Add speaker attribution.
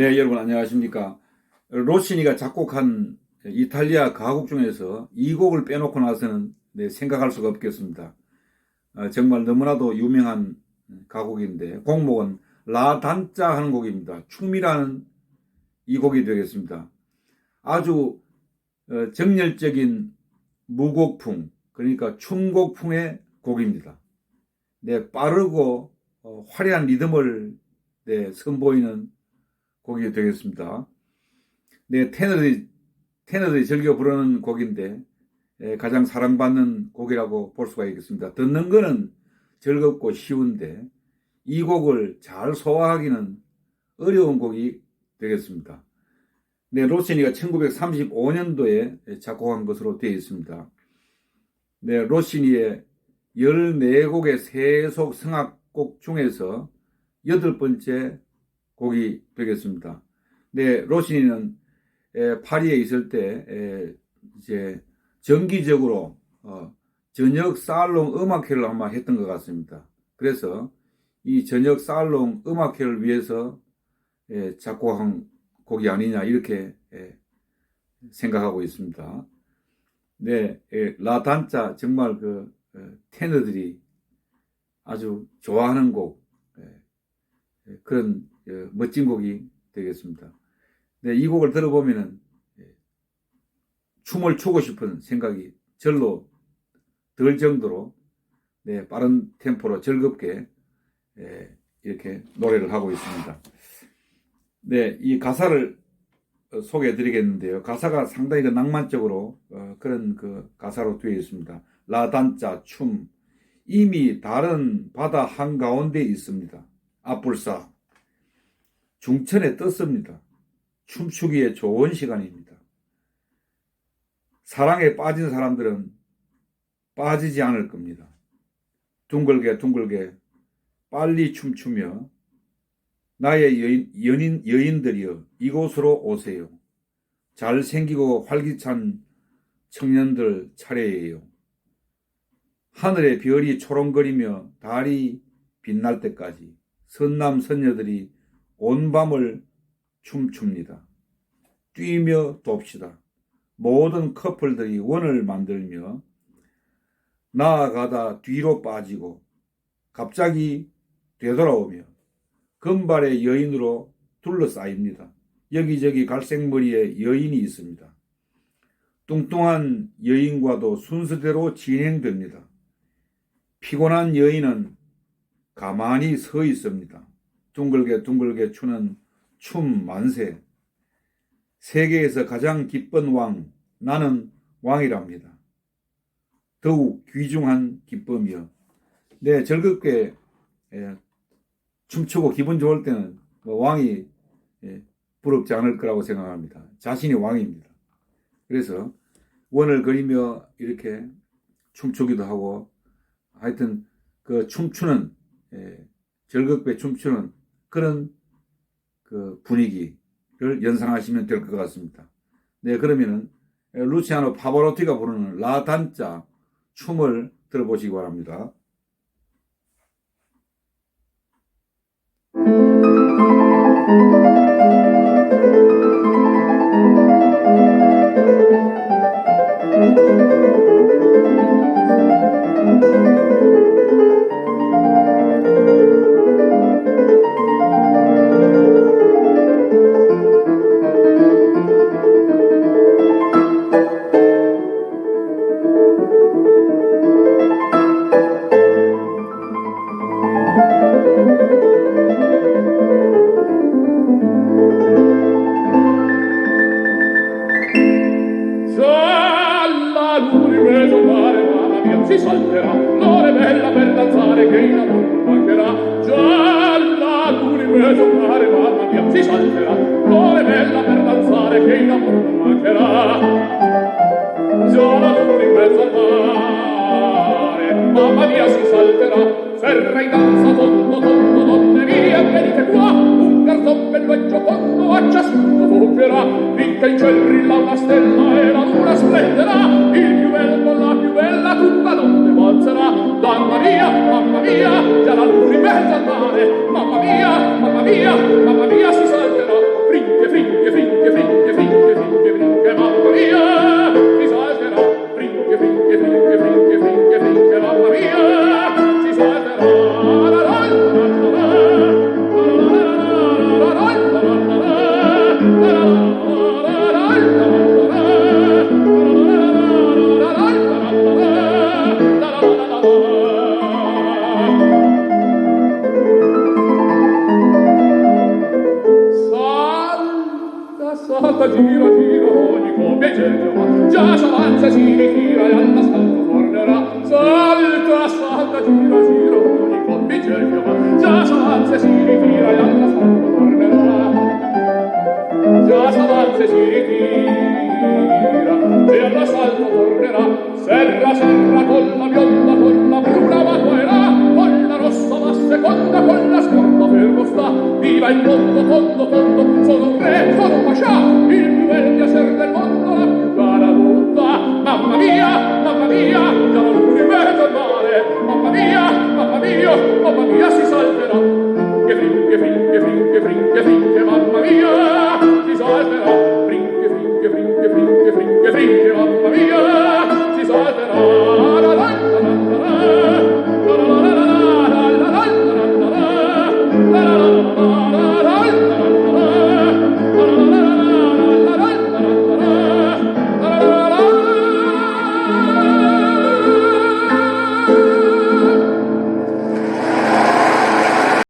Speaker 1: 네, 여러분 안녕하십니까. 로시니가 작곡한 이탈리아 가곡 중에서 이 곡을 빼놓고 나서는 네, 생각할 수가 없겠습니다. 어, 정말 너무나도 유명한 가곡인데 곡목은 라단자 하는 곡입니다. 춤이라는 이 곡이 되겠습니다. 아주 어, 정열적인 무곡풍 그러니까 춤곡풍의 곡입니다. 네, 빠르고 어, 화려한 리듬을 네, 선보이는 곡이 되겠습니다. 네, 테너들이, 테너들이 즐겨 부르는 곡인데, 에, 가장 사랑받는 곡이라고 볼 수가 있겠습니다. 듣는 거는 즐겁고 쉬운데, 이 곡을 잘 소화하기는 어려운 곡이 되겠습니다. 네, 로시니가 1935년도에 작곡한 것으로 되어 있습니다. 네, 로시니의 14곡의 세속 성악곡 중에서 여덟 번째 곡이 되겠습니다. 네, 로시니는 에, 파리에 있을 때 에, 이제 정기적으로 어, 저녁 살롱 음악회를 아마 했던 것 같습니다. 그래서 이 저녁 살롱 음악회를 위해서 에, 작곡한 곡이 아니냐 이렇게 에, 생각하고 있습니다. 네, 에, 라단자 정말 그 에, 테너들이 아주 좋아하는 곡 그런 어, 멋진 곡이 되겠습니다. 네, 이 곡을 들어보면은 예, 춤을 추고 싶은 생각이 절로 들 정도로 네, 빠른 템포로 즐겁게 예, 이렇게 노래를 하고 있습니다. 네, 이 가사를 어, 소개해 드리겠는데요. 가사가 상당히 그 낭만적으로 어, 그런 그 가사로 되어 있습니다. 라단자 춤 이미 다른 바다 한가운데 있습니다. 앞불사 중천에 떴습니다. 춤추기에 좋은 시간입니다. 사랑에 빠진 사람들은 빠지지 않을 겁니다. 둥글게 둥글게 빨리 춤추며 나의 여인, 연인, 여인들이여 이곳으로 오세요. 잘생기고 활기찬 청년들 차례예요. 하늘의 별이 초롱거리며 달이 빛날 때까지 선남 선녀들이 온 밤을 춤춥니다. 뛰며 돕시다. 모든 커플들이 원을 만들며 나아가다 뒤로 빠지고 갑자기 되돌아오며 금발의 여인으로 둘러싸입니다. 여기저기 갈색머리에 여인이 있습니다. 뚱뚱한 여인과도 순서대로 진행됩니다. 피곤한 여인은 가만히 서 있습니다. 둥글게 둥글게 추는 춤 만세. 세계에서 가장 기쁜 왕, 나는 왕이랍니다. 더욱 귀중한 기쁨이요. 네, 즐겁게 예, 춤추고 기분 좋을 때는 뭐 왕이 예, 부럽지 않을 거라고 생각합니다. 자신이 왕입니다. 그래서 원을 그리며 이렇게 춤추기도 하고 하여튼 그 춤추는 예, 즐겁게 춤추는 그런 그 분위기를 연상하시면 될 것 같습니다. 네, 그러면은 루치아노 파바로티가 부르는 라단자 춤을 들어보시기 바랍니다.
Speaker 2: salterà l'ora bella per danzare che in amor mancherà. Gialla la luna mamma mia si salterà. L'ora bella per danzare che in amor mancherà. Gialla la luna in mezzo al mare mamma mia si salterà ferra in danza tondo tondo donne mia venite qua. Un garzon bello e giocondo a ciascuno toccherà finché in ciel brilla una stella e la luna splenderà. Il più bello con la più bella tutta donne balzerà mamma mia mamma mia già la luna in mezzo al mare. Mamma mia mamma mia mamma mia si salterà. Frinche frinche. danza gira gira l'anno salto tornerà. Salta salta gira con unico mi cerchio già danza gira gira l'anno salto tornerà. Già danza gira gira l'anno salto tornerà. Serra serra con la bionda con la bruna va tuerà con la rossa va seconda con la scorta fermo sta. Viva il mondo fondo fondo. Sono un re sono un pascià.